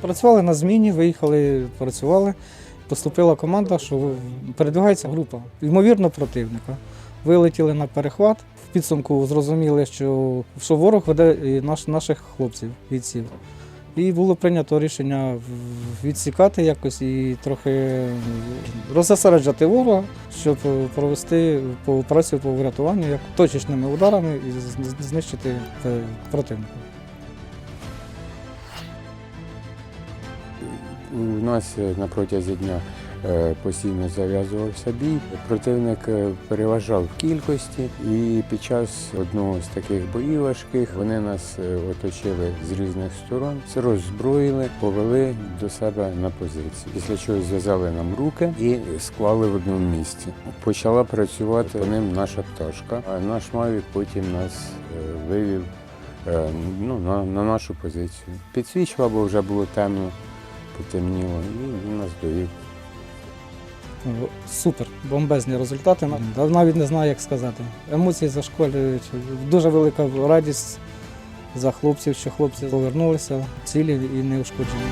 Працювали на зміні, виїхали, працювали. Поступила команда, що передвигається група, ймовірно, противника. Вилетіли на перехват. В підсумку зрозуміли, що, що ворог веде наш, наших хлопців, бійців. І було прийнято рішення відсікати якось і трохи роззасереджати ворога, щоб провести по операцію по врятуванню як точечними ударами і знищити е, противника. У нас е, на протязі дня е, постійно зав'язувався бій. Противник е, переважав в кількості, і під час одного з таких боїв важких вони нас оточили з різних сторон, роззброїли, повели до себе на позиції. Після чого зв'язали нам руки і склали в одному місці. Почала працювати по ним наша пташка, а наш мавік потім нас вивів. Ну, на, на нашу позицію. Підсвічував, бо вже було темно потемніло, і він нас довів. Ну, Супер, бомбезні результати. Нав- Навіть не знаю, як сказати. Емоції зашколюють. Дуже велика радість за хлопців, що хлопці повернулися цілі і неушкоджені.